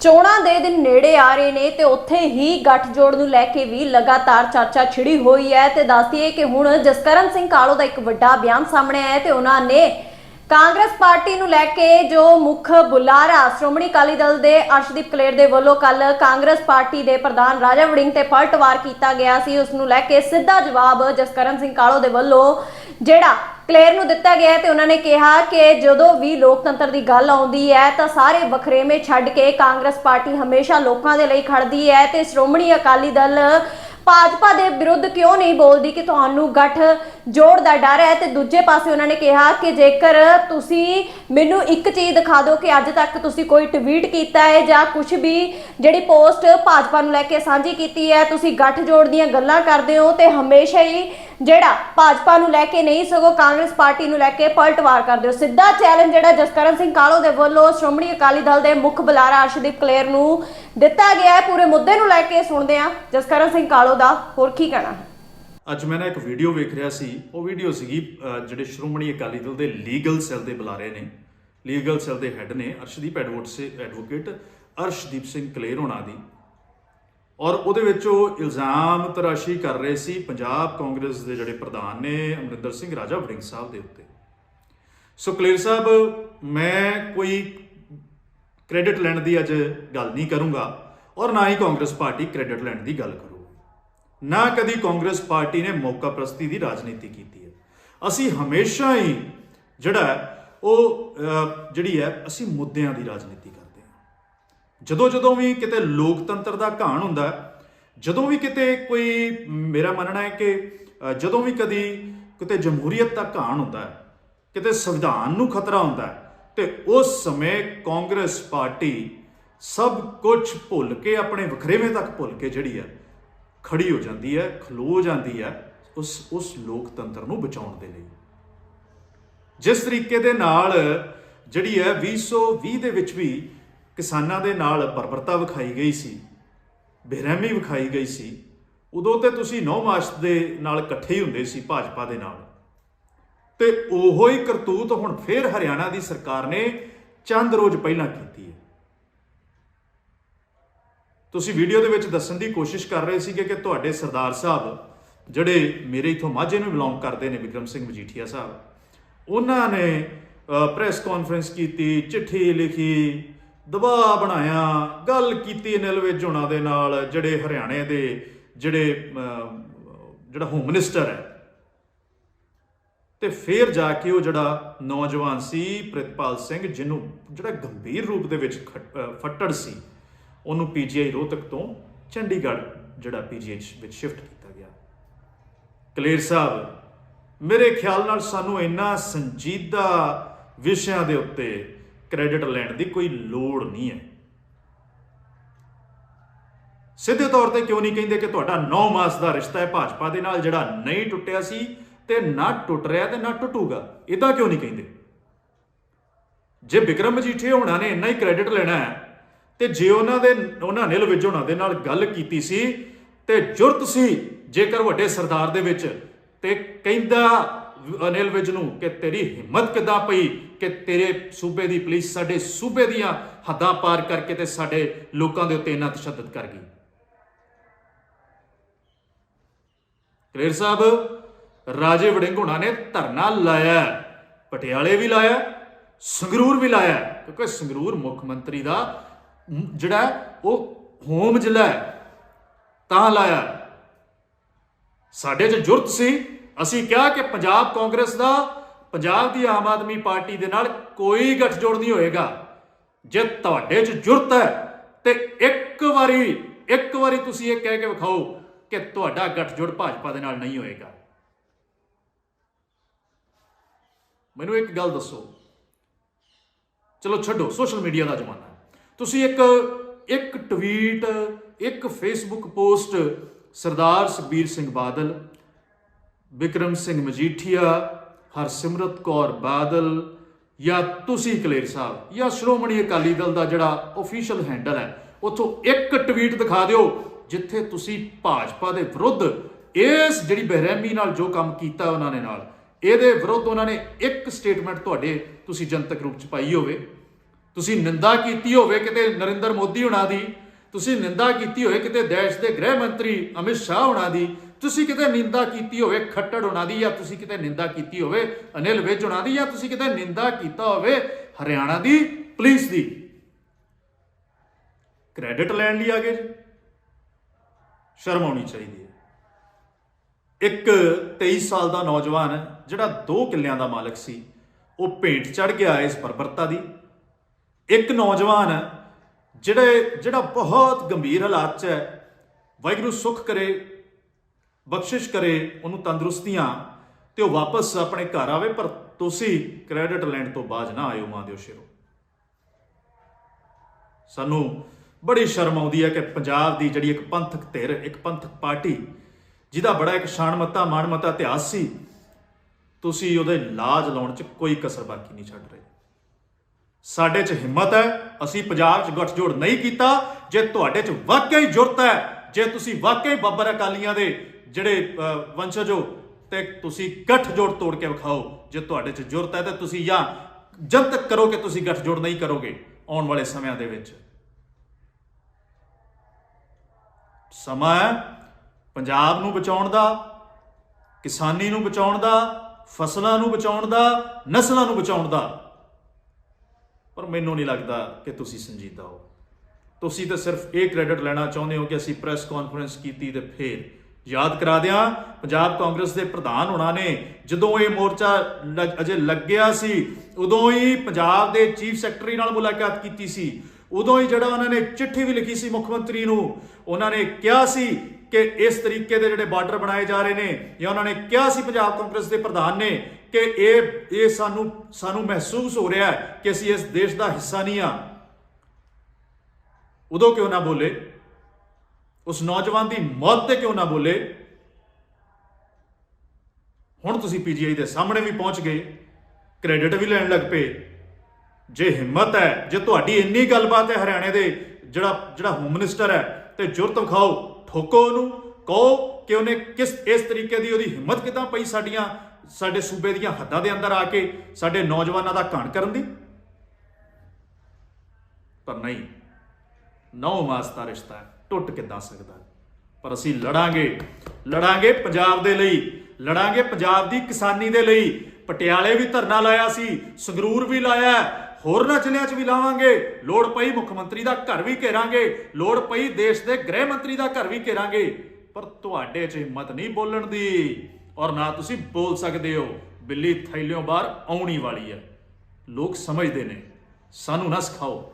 ਚੋਣਾਂ ਦੇ ਦਿਨ ਨੇੜੇ ਆ ਰਹੇ ਨੇ ਤੇ ਉੱਥੇ ਹੀ ਗੱਠਜੋੜ ਨੂੰ ਲੈ ਕੇ ਵੀ ਲਗਾਤਾਰ ਚਰਚਾ ਛਿੜੀ ਹੋਈ ਹੈ ਤੇ ਦੱਸਦੀਏ ਕਿ ਹੁਣ ਜਸਕਰਨ ਸਿੰਘ ਕਾਲੋ ਦਾ ਇੱਕ ਵੱਡਾ ਬਿਆਨ ਸਾਹਮਣੇ ਆਇਆ ਤੇ ਉਹਨਾਂ ਨੇ ਕਾਂਗਰਸ ਪਾਰਟੀ ਨੂੰ ਲੈ ਕੇ ਜੋ ਮੁੱਖ ਬੁਲਾਰਾ ਸ਼੍ਰੋਮਣੀ ਅਕਾਲੀ ਦਲ ਦੇ ਅਰਸ਼ਦੀਪ ਕਲੇਰ ਦੇ ਵੱਲੋਂ ਕੱਲ ਕਾਂਗਰਸ ਪਾਰਟੀ ਦੇ ਪ੍ਰਧਾਨ ਰਾਜਾ ਵੜਿੰਗ ਤੇ ਪਲਟਵਾਰ ਕੀਤਾ ਗਿਆ ਸੀ, ਉਸ ਨੂੰ ਲੈ ਕੇ ਸਿੱਧਾ ਜਵਾਬ ਜਸਕਰਨ ਸਿੰਘ ਕਾਲੋ ਦੇ ਵੱਲੋਂ ਜਿਹੜਾ ਕਲੇਰ ਨੂੰ ਦਿੱਤਾ ਗਿਆ ਹੈ ਤੇ ਉਹਨਾਂ ਨੇ ਕਿਹਾ ਕਿ ਜਦੋਂ ਵੀ ਲੋਕਤੰਤਰ ਦੀ ਗੱਲ ਆਉਂਦੀ ਹੈ ਤਾਂ ਸਾਰੇ ਵਖਰੇਵੇਂ ਛੱਡ ਕੇ ਕਾਂਗਰਸ ਪਾਰਟੀ ਹਮੇਸ਼ਾ ਲੋਕਾਂ ਦੇ ਲਈ ਖੜਦੀ ਹੈ ਤੇ ਸ਼੍ਰੋਮਣੀ ਅਕਾਲੀ ਦਲ ਭਾਜਪਾ ਦੇ ਵਿਰੁੱਧ ਕਿਉਂ ਨਹੀਂ ਬੋਲਦੀ ਕਿ ਤੁਹਾਨੂੰ ਗੱਠ ਜੋੜ ਦਾ ਡਰ ਹੈ ਤੇ ਦੂਜੇ ਪਾਸੇ ਉਹਨਾਂ ਨੇ ਕਿਹਾ ਕਿ ਜੇਕਰ ਤੁਸੀਂ ਮੈਨੂੰ ਇੱਕ ਚੀਜ਼ ਦਿਖਾ ਦਿਓ ਕਿ ਅੱਜ ਤੱਕ ਤੁਸੀਂ ਕੋਈ ਟਵੀਟ ਕੀਤਾ ਹੈ ਜਾਂ ਕੁਝ ਵੀ ਜਿਹੜੀ ਪੋਸਟ ਭਾਜਪਾ ਨੂੰ ਲੈ ਕੇ ਸਾਂਝੀ ਕੀਤੀ ਹੈ, ਤੁਸੀਂ ਗੱਠ ਜੋੜ ਦੀਆਂ ਗੱਲਾਂ ਕਰਦੇ ਹੋ ਤੇ ਹਮੇਸ਼ਾ ਹੀ ਜਿਹੜਾ ਭਾਜਪਾ ਨੂੰ ਲੈ ਕੇ ਨਹੀਂ, ਸਗੋਂ ਕਾਂਗਰਸ ਪਾਰਟੀ ਨੂੰ ਲੈ ਕੇ ਪਲਟਵਾਰ ਕਰਦੇ ਹੋ। ਸਿੱਧਾ ਚੈਲੰਜ ਜਿਹੜਾ ਜਸਕਰਨ ਸਿੰਘ ਕਾਲੋ ਦੇ ਵੱਲੋਂ ਸ਼੍ਰੋਮਣੀ ਅਕਾਲੀ ਦਲ ਦੇ ਮੁੱਖ ਬੁਲਾਰਾ ਅਰਸ਼ਦੀਪ ਕਲੇਰ ਨੂੰ ਦਿੱਤਾ ਗਿਆ ਹੈ। ਪੂਰੇ ਮੁੱਦੇ ਨੂੰ ਲੈ ਕੇ ਸੁਣਦੇ ਹਾਂ ਜਸਕਰਨ ਸਿੰਘ ਕਾਲੋ ਦਾ। ਹੋਰ ਕੀ ਕਹਿਣਾ ਹੈ? ਅੱਜ ਮੈਂ ਨਾ ਇੱਕ ਵੀਡੀਓ ਵੇਖ ਰਿਹਾ ਸੀ। ਉਹ ਵੀਡੀਓ ਸੀਗੀ ਜਿਹੜੇ ਸ਼੍ਰੋਮਣੀ ਅਕਾਲੀ ਦਲ ਦੇ ਲੀਗਲ ਸੈੱਲ ਦੇ ਬੁਲਾਰੇ ਨੇ। ਲੀਗਲ ਸੈੱਲ ਦੇ ਹੈੱਡ ਨੇ ਅਰਸ਼ਦੀਪ ਐਡਵੋਕੇਟ ਸੇ ਐਡਵੋਕੇਟ ਅਰਸ਼ਦੀਪ ਸਿੰਘ ਕਲੇਰ ਹੋਣਾ ਦੀ। ਔਰ ਉਹਦੇ ਵਿੱਚ ਉਹ ਇਲਜ਼ਾਮ ਤਰਾਸ਼ੀ ਕਰ ਰਹੇ ਸੀ ਪੰਜਾਬ ਕਾਂਗਰਸ ਦੇ ਜਿਹੜੇ ਪ੍ਰਧਾਨ ਨੇ ਅਮਰਿੰਦਰ ਸਿੰਘ, ਰਾਜਾ ਵੜਿੰਗ ਸਾਹਿਬ ਦੇ ਉੱਤੇ। ਸੋ ਕਲੇਰ ਸਾਹਿਬ, ਮੈਂ ਕੋਈ ਕ੍ਰੈਡਿਟ ਲੈਣ ਦੀ ਅੱਜ ਗੱਲ ਨਹੀਂ ਕਰੂੰਗਾ ਔਰ ਨਾ ਹੀ ਕਾਂਗਰਸ ਪਾਰਟੀ ਕ੍ਰੈਡਿਟ ਲੈਣ ਦੀ ਗੱਲ ਕਰੂਗੀ। ਨਾ ਕਦੀ ਕਾਂਗਰਸ ਪਾਰਟੀ ਨੇ ਮੌਕਾ ਪ੍ਰਸਤੀ ਦੀ ਰਾਜਨੀਤੀ ਕੀਤੀ ਹੈ। ਅਸੀਂ ਹਮੇਸ਼ਾ ਹੀ ਜਿਹੜਾ ਉਹ ਜਿਹੜੀ ਹੈ, ਅਸੀਂ ਮੁੱਦਿਆਂ ਦੀ ਰਾਜਨੀਤੀ ਕਰਦੇ ਹਾਂ। ਜਦੋਂ ਜਦੋਂ ਵੀ ਕਿਤੇ ਲੋਕਤੰਤਰ ਦਾ ਘਾਣ ਹੁੰਦਾ ਜਦੋਂ ਵੀ ਕਿਤੇ ਕੋਈ, ਮੇਰਾ ਮੰਨਣਾ ਹੈ ਕਿ ਜਦੋਂ ਵੀ ਕਦੀ ਕਿਤੇ ਜਮਹੂਰੀਅਤ ਦਾ ਘਾਣ ਹੁੰਦਾ ਹੈ, ਕਿਤੇ ਸੰਵਿਧਾਨ ਨੂੰ ਖਤਰਾ ਹੁੰਦਾ ਹੈ, ਤੇ ਉਸ ਸਮੇਂ ਕਾਂਗਰਸ ਪਾਰਟੀ ਸਭ ਕੁਝ ਭੁੱਲ ਕੇ, ਆਪਣੇ ਵਖਰੇਵੇਂ ਤੱਕ ਭੁੱਲ ਕੇ ਜਿਹੜੀ ਹੈ ਖੜੀ ਹੋ ਜਾਂਦੀ ਹੈ, ਖਲੋ ਜਾਂਦੀ ਹੈ ਉਸ ਉਸ ਲੋਕਤੰਤਰ ਨੂੰ ਬਚਾਉਣ ਦੇ ਲਈ। ਜਿਸ ਤਰੀਕੇ ਦੇ ਨਾਲ ਜਿਹੜੀ ਹੈ 2020 ਦੇ ਵਿੱਚ ਵੀ ਕਿਸਾਨਾਂ ਦੇ ਨਾਲ ਬਰਬਰਤਾ ਵਿਖਾਈ ਗਈ ਸੀ, ਬੇਰਹਿਮੀ ਵਿਖਾਈ ਗਈ ਸੀ, ਉਦੋਂ ਤੇ ਤੁਸੀਂ 9 ਮਾਰਚ ਦੇ ਨਾਲ ਇਕੱਠੇ ਹੀ ਹੁੰਦੇ ਸੀ ਭਾਜਪਾ ਦੇ ਨਾਲ। ਤੇ ਉਹੋ ਹੀ ਕਰਤੂਤ ਹੁਣ ਫੇਰ ਹਰਿਆਣਾ ਦੀ ਸਰਕਾਰ ਨੇ ਚੰਦ ਰੋਜ਼ ਪਹਿਲਾਂ ਕੀਤੀ ਤੁਸੀਂ ਵੀਡੀਓ ਦੇ ਵਿੱਚ ਦੱਸਣ ਦੀ ਕੋਸ਼ਿਸ਼ ਕਰ ਰਹੇ ਸੀਗੇ ਕਿ ਤੁਹਾਡੇ ਸਰਦਾਰ ਸਾਹਿਬ, ਜਿਹੜੇ ਮੇਰੇ ਇਥੋਂ ਮਾਝੇ ਨੂੰ ਬਿਲੋਂਗ ਕਰਦੇ ਨੇ, ਵਿਕਰਮ ਸਿੰਘ ਮਜੀਠੀਆ ਸਾਹਿਬ, ਉਹਨਾਂ ਨੇ ਪ੍ਰੈਸ ਕਾਨਫਰੰਸ ਕੀਤੀ, ਚਿੱਠੀ ਲਿਖੀ, ਦਬਾਅ ਬਣਾਇਆ, ਗੱਲ ਕੀਤੀ ਅਨਿਲ ਵਿਜ ਹੋਣਾ ਦੇ ਨਾਲ, ਜਿਹੜੇ ਹਰਿਆਣੇ ਦੇ ਜਿਹੜੇ ਜਿਹੜਾ ਹੋਮ ਮਿਨਿਸਟਰ ਹੈ। ਤੇ ਫਿਰ ਜਾ ਕੇ ਉਹ ਜਿਹੜਾ ਨੌਜਵਾਨ ਸੀ, ਪ੍ਰਿਤਪਾਲ ਸਿੰਘ, ਜਿਹਨੂੰ ਜਿਹੜਾ ਗੰਭੀਰ ਰੂਪ ਦੇ ਵਿੱਚ ਖੱਟ- ਫੱਟੜ ਸੀ ਉਹਨੂੰ ਪੀਜੀਆਈ ਰੋਹਤਕ ਤੋਂ ਚੰਡੀਗੜ੍ਹ, ਜਿਹੜਾ ਪੀਜੀਆਈ ਵਿੱਚ ਸ਼ਿਫਟ ਕੀਤਾ ਗਿਆ। ਕਲੇਰ ਸਾਹਿਬ, ਮੇਰੇ ਖਿਆਲ ਨਾਲ ਸਾਨੂੰ ਇੰਨਾ ਸੰਜੀਦਾ ਵਿਸ਼ਿਆਂ ਦੇ ਉੱਤੇ ਕ੍ਰੈਡਿਟ ਲੈਣ ਦੀ ਕੋਈ ਲੋੜ ਨਹੀਂ ਹੈ। ਸਿੱਧੇ ਤੌਰ ਤੇ ਕਿਉਂ ਨਹੀਂ ਕਹਿੰਦੇ ਕਿ ਤੁਹਾਡਾ 9 ਮਾਸ ਦਾ ਰਿਸ਼ਤਾ ਹੈ ਭਾਜਪਾ ਦੇ ਨਾਲ, ਜਿਹੜਾ ਨਹੀਂ ਟੁੱਟਿਆ ਸੀ ਤੇ ਨਾ ਟੁੱਟ ਰਿਹਾ ਤੇ ਨਾ ਟੁੱਟੂਗਾ। ਇਦਾਂ ਕਿਉਂ ਨਹੀਂ ਕਹਿੰਦੇ? ਜੇ ਵਿਕਰਮ ਮਜੀਠੇ ਹੋਣਾ ਨੇ ਇੰਨਾ ਹੀ ਕ੍ਰੈਡਿਟ ਲੈਣਾ ਹੈ ਤੇ ਜੇ ਉਹਨਾਂ ਦੇ, ਉਹਨਾਂ ਨੇ ਲਵਿਜ ਹੋਣਾ ਦੇ ਨਾਲ ਗੱਲ ਕੀਤੀ ਸੀ, ਤੇ ਜੁਰਤ ਸੀ ਜੇਕਰ ਵੱਡੇ ਸਰਦਾਰ ਦੇ ਵਿੱਚ, ਤੇ ਕਹਿੰਦਾ ਅਨਿਲ ਵਿਜ ਨੂੰ ਕਿ ਤੇਰੀ ਹਿੰਮਤ ਕਿੱਦਾਂ ਪਈ ਕਿ ਤੇਰੇ ਸੂਬੇ ਦੀ ਪੁਲਿਸ ਸਾਡੇ ਸੂਬੇ ਦੀਆਂ ਹੱਦਾਂ ਪਾਰ ਕਰਕੇ ਤੇ ਸਾਡੇ ਲੋਕਾਂ ਦੇ ਉੱਤੇ ਇੰਨਾ ਤਸ਼ੱਦਦ ਕਰ ਗਈ। ਕਲੇਰ ਸਾਹਿਬ, ਰਾਜੇ ਵੜਿੰਗ ਹੋਣਾ ਨੇ ਧਰਨਾ ਲਾਇਆ, ਪਟਿਆਲੇ ਵੀ ਲਾਇਆ, ਸੰਗਰੂਰ ਵੀ ਲਾਇਆ, ਕਿਉਂਕਿ ਸੰਗਰੂਰ ਮੁੱਖ ਮੰਤਰੀ ਦਾ ਜਿਹੜਾ ਉਹ ਹੋਮ ਜ਼ਿਲ੍ਹਾ ਹੈ, ਤਾਂ ਲਾਇਆ। ਸਾਡੇ 'ਚ ਜੁਰਤ ਸੀ। ਅਸੀਂ ਕਿਹਾ ਕਿ ਪੰਜਾਬ ਕਾਂਗਰਸ ਦਾ, ਪੰਜਾਬ ਦੀ ਆਮ ਆਦਮੀ ਪਾਰਟੀ ਦੇ ਨਾਲ ਕੋਈ ਗੱਠਜੋੜ ਨਹੀਂ ਹੋਏਗਾ। ਜੇ ਤੁਹਾਡੇ 'ਚ ਜੁਰਤ ਹੈ, ਤੇ ਇੱਕ ਵਾਰੀ ਇੱਕ ਵਾਰੀ ਤੁਸੀਂ ਇਹ ਕਹਿ ਕੇ ਵਿਖਾਓ ਕਿ ਤੁਹਾਡਾ ਗੱਠਜੋੜ ਭਾਜਪਾ ਦੇ ਨਾਲ ਨਹੀਂ ਹੋਏਗਾ। ਮੈਨੂੰ ਇੱਕ ਗੱਲ ਦੱਸੋ। ਚਲੋ ਛੱਡੋ, ਸੋਸ਼ਲ ਮੀਡੀਆ ਦਾ ਜ਼ਮਾਨਾ। ਤੁਸੀਂ ਇੱਕ ਇੱਕ ਟਵੀਟ ਇੱਕ ਫੇਸਬੁੱਕ ਪੋਸਟ ਸਰਦਾਰ ਸੁਖਬੀਰ ਸਿੰਘ ਬਾਦਲ, ਵਿਕਰਮ ਸਿੰਘ ਮਜੀਠੀਆ, ਹਰਸਿਮਰਤ ਕੌਰ ਬਾਦਲ ਜਾਂ ਤੁਸੀਂ ਕਲੇਰ ਸਾਹਿਬ ਜਾਂ ਸ਼੍ਰੋਮਣੀ ਅਕਾਲੀ ਦਲ ਦਾ ਜਿਹੜਾ ਅਫੀਸ਼ੀਅਲ ਹੈਂਡਲ ਹੈ, ਉੱਥੋਂ ਇੱਕ ਟਵੀਟ ਦਿਖਾ ਦਿਓ ਜਿੱਥੇ ਤੁਸੀਂ ਭਾਜਪਾ ਦੇ ਵਿਰੁੱਧ ਇਸ ਜਿਹੜੀ ਬੇਰਹਿਮੀ ਨਾਲ ਜੋ ਕੰਮ ਕੀਤਾ ਉਹਨਾਂ ਨੇ ਨਾਲ, ਇਹਦੇ ਵਿਰੁੱਧ ਉਹਨਾਂ ਨੇ ਇੱਕ ਸਟੇਟਮੈਂਟ ਤੁਹਾਡੇ ਤੁਸੀਂ ਜਨਤਕ ਰੂਪ ਚ ਪਾਈ ਹੋਵੇ। ਤੁਸੀਂ ਨਿੰਦਾ ਕੀਤੀ ਹੋਵੇ ਕਿਤੇ ਨਰਿੰਦਰ ਮੋਦੀ ਹੁਣਾਂ ਦੀ, ਤੁਸੀਂ ਨਿੰਦਾ ਕੀਤੀ ਹੋਵੇ ਕਿਤੇ ਦੇਸ਼ ਦੇ ਗ੍ਰਹਿ ਮੰਤਰੀ ਅਮਿਤ ਸ਼ਾਹ ਹੁਣਾਂ ਦੀ, ਤੁਸੀਂ ਕਿਤੇ ਨਿੰਦਾ ਕੀਤੀ ਹੋਵੇ ਖੱਟੜ ਹੁਣਾਂ ਦੀ ਜਾਂ ਤੁਸੀਂ ਕਿਤੇ ਨਿੰਦਾ ਕੀਤੀ ਹੋਵੇ ਅਨਿਲ ਵਿਜ ਹੁਣਾਂ ਦੀ ਜਾਂ ਤੁਸੀਂ ਕਿਤੇ ਨਿੰਦਾ ਕੀਤਾ ਹੋਵੇ ਹਰਿਆਣਾ ਦੀ, ਪੁਲਿਸ ਦੀ। ਕ੍ਰੈਡਿਟ ਲੈਣ ਲਈ ਆ ਗਏ ਜੀ। ਸ਼ਰਮ ਆਉਣੀ ਚਾਹੀਦੀ ਹੈ। ਇੱਕ 23 ਸਾਲ ਦਾ ਨੌਜਵਾਨ ਜਿਹੜਾ ਦੋ ਕਿੱਲਿਆਂ ਦਾ ਮਾਲਕ ਸੀ, ਉਹ ਭੇਂਟ ਚੜ ਗਿਆ ਇਸ ਬਰਬਰਤਾ ਦੀ। ਇੱਕ ਨੌਜਵਾਨ ਜਿਹੜੇ, ਜਿਹੜਾ ਬਹੁਤ ਗੰਭੀਰ ਹਾਲਾਤ 'ਚ ਹੈ, ਵਾਹਿਗੁਰੂ ਸੁਖ ਕਰੇ, ਬਖਸ਼ਿਸ਼ ਕਰੇ, ਉਹਨੂੰ ਤੰਦਰੁਸਤੀਆਂ ਤੇ ਉਹ ਵਾਪਸ ਆਪਣੇ ਘਰ ਆਵੇ, ਪਰ ਤੁਸੀਂ ਕ੍ਰੈਡਿਟ ਲੈਣ ਤੋਂ ਬਾਅਦ ਨਾ ਆਇਓ ਮਾਂ ਦਿਓ ਸ਼ੇਰੋ। ਸਾਨੂੰ ਬੜੀ ਸ਼ਰਮ ਆਉਂਦੀ ਹੈ ਕਿ ਪੰਜਾਬ ਦੀ ਜਿਹੜੀ ਇੱਕ ਪੰਥਕ ਧਿਰ, ਇੱਕ ਪੰਥਕ ਪਾਰਟੀ, ਜਿਹਦਾ ਬੜਾ ਇੱਕ ਸ਼ਾਨਮੱਤਾ ਮਾਣਮੱਤਾ ਇਤਿਹਾਸ ਸੀ, ਤੁਸੀਂ ਉਹਦੇ ਲਾਜ ਲਾਉਣ 'ਚ ਕੋਈ ਕਸਰ ਬਾਕੀ ਨਹੀਂ ਛੱਡ ਰਹੇ। ਸਾਡੇ 'ਚ ਹਿੰਮਤ ਹੈ ਅਸੀਂ ਪੰਜਾਬ 'ਚ ਗੱਠਜੋੜ ਨਹੀਂ ਕੀਤਾ ਜੇ ਤੁਹਾਡੇ 'ਚ ਵਾਕਈ ਜੁਰਤ ਹੈ ਜੇ ਤੁਸੀਂ ਵਾਕਈ ਬੱਬਰ ਅਕਾਲੀਆਂ ਦੇ ਜਿਹੜੇ ਅਹ, ਵੰਸ਼ਜ ਹੋ ਤੇ ਤੁਸੀਂ ਗੱਠਜੋੜ ਤੋੜ ਕੇ ਵਿਖਾਓ ਜੇ ਤੁਹਾਡੇ 'ਚ ਜੁਰਤ ਹੈ ਤਾਂ ਤੁਸੀਂ ਜਾਂ ਜਨਤਕ ਕਰੋ ਕਿ ਤੁਸੀਂ ਗੱਠਜੋੜ ਨਹੀਂ ਕਰੋਗੇ ਆਉਣ ਵਾਲੇ ਸਮਿਆਂ ਦੇ ਵਿੱਚ। ਸਮਾਂ ਹੈ ਪੰਜਾਬ ਨੂੰ ਬਚਾਉਣ ਦਾ ਕਿਸਾਨੀ ਨੂੰ ਬਚਾਉਣ ਦਾ ਫਸਲਾਂ ਨੂੰ ਬਚਾਉਣ ਦਾ ਨਸਲਾਂ ਨੂੰ ਬਚਾਉਣ ਦਾ। ਪਰ ਮੈਨੂੰ ਨਹੀਂ ਲੱਗਦਾ ਕਿ ਤੁਸੀਂ ਸੰਜੀਦਾ ਹੋ। ਤੁਸੀਂ ਤਾਂ ਸਿਰਫ ਇਹ ਕ੍ਰੈਡਿਟ ਲੈਣਾ ਚਾਹੁੰਦੇ ਹੋ ਕਿ ਅਸੀਂ ਪ੍ਰੈਸ ਕਾਨਫਰੰਸ ਕੀਤੀ ਤੇ ਫੇਰ ਯਾਦ ਕਰਾ ਦਿਆਂ। ਪੰਜਾਬ ਕਾਂਗਰਸ ਦੇ ਪ੍ਰਧਾਨ ਹੋਣਾ ਨੇ, ਜਦੋਂ ਇਹ ਮੋਰਚਾ ਅਜੇ ਲੱਗਿਆ ਸੀ, ਉਦੋਂ ਹੀ ਪੰਜਾਬ ਦੇ ਚੀਫ ਸੈਕਟਰੀ ਨਾਲ ਮੁਲਾਕਾਤ ਕੀਤੀ ਸੀ। ਉਦੋਂ ਹੀ ਜਿਹੜਾ ਉਹਨਾਂ ਨੇ ਚਿੱਠੀ ਵੀ ਲਿਖੀ ਸੀ ਮੁੱਖ ਮੰਤਰੀ ਨੂੰ, ਉਹਨਾਂ ਨੇ ਕਿਹਾ ਸੀ ਕਿ ਇਸ ਤਰੀਕੇ ਦੇ ਜਿਹੜੇ ਬਾਰਡਰ ਬਣਾਏ ਜਾ ਰਹੇ ਨੇ ਜਾਂ ਉਹਨਾਂ ਨੇ ਕਿਹਾ ਸੀ ਪੰਜਾਬ ਕਾਂਗਰਸ ਦੇ ਪ੍ਰਧਾਨ ਨੇ ਕਿ ਇਹ ਇਹ ਸਾਨੂੰ ਸਾਨੂੰ ਮਹਿਸੂਸ ਹੋ ਰਿਹਾ ਹੈ ਕਿ ਅਸੀਂ ਇਸ ਦੇਸ਼ ਦਾ ਹਿੱਸਾ ਨਹੀਂ ਆ ਉਦੋਂ ਕਿਉਂ ਨਾ ਬੋਲੇ? ਉਸ ਨੌਜਵਾਨ ਦੀ ਮੌਤ ਤੇ ਕਿਉਂ ਨਾ ਬੋਲੇ? ਹੁਣ ਤੁਸੀਂ ਪੀਜੀਆਈ ਦੇ ਸਾਹਮਣੇ ਵੀ ਪਹੁੰਚ ਗਏ, ਕ੍ਰੈਡਿਟ ਵੀ ਲੈਣ ਲੱਗ ਪਏ। ਜੇ ਹਿੰਮਤ ਹੈ, ਜੇ ਤੁਹਾਡੀ ਇੰਨੀ ਗੱਲਬਾਤ ਹੈ ਹਰਿਆਣੇ ਦੇ, ਜਿਹੜਾ ਜਿਹੜਾ ਹੋਮ ਮਿਨਿਸਟਰ ਹੈ, ਤੇ ਜੁਰਤ ਵਿਖਾਓ ਠੋਕੋ ਉਹਨੂੰ, ਕਹੋ ਕਿ ਉਹਨੇ ਕਿਸ, ਇਸ ਤਰੀਕੇ ਦੀ ਉਹਦੀ ਹਿੰਮਤ ਕਿਦਾਂ ਪਈ ਸਾਡੀਆਂ ਸਾਡੇ ਸੂਬੇ ਦੀਆਂ ਹੱਦਾਂ ਦੇ ਅੰਦਰ ਆ ਕੇ ਸਾਡੇ ਨੌਜਵਾਨਾਂ ਦਾ ਘਾਣ ਕਰਨ ਦੀ? ਪਰ ਨਹੀਂ, ਨੌ ਮਾਸ ਦਾ ਰਿਸ਼ਤਾ ਟੁੱਟ ਕੇ ਦੱਸ ਸਕਦਾ ਪਰ ਅਸੀਂ ਲੜਾਂਗੇ ਲੜਾਂਗੇ ਪੰਜਾਬ ਦੇ ਲਈ, ਲੜਾਂਗੇ ਪੰਜਾਬ ਦੀ ਕਿਸਾਨੀ ਦੇ ਲਈ। ਪਟਿਆਲੇ ਵੀ ਧਰਨਾ ਲਾਇਆ ਸੀ, ਸੰਗਰੂਰ ਵੀ ਲਾਇਆ ਹੋਰਨਾਂ ਜ਼ਿਲ੍ਹਿਆਂ 'ਚ ਵੀ ਲਾਵਾਂਗੇ। ਲੋੜ ਪਈ ਮੁੱਖ ਮੰਤਰੀ ਦਾ ਘਰ ਵੀ ਘੇਰਾਂਗੇ, ਲੋੜ ਪਈ ਦੇਸ਼ ਦੇ ਗ੍ਰਹਿ ਮੰਤਰੀ ਦਾ ਘਰ ਵੀ ਘੇਰਾਂਗੇ। ਪਰ ਤੁਹਾਡੇ 'ਚ ਹਿੰਮਤ ਨਹੀਂ ਬੋਲਣ ਦੀ। ਔਰ ਨਾ ਤੁਸੀਂ ਬੋਲ ਸਕਦੇ ਹੋ, ਬਿੱਲੀ ਥੈਲਿਓਂ ਬਾਹਰ ਆਉਣੀ ਵਾਲੀ ਹੈ। ਲੋਕ ਸਮਝਦੇ ਨੇ, ਸਾਨੂੰ ਨਾ ਸਿਖਾਓ।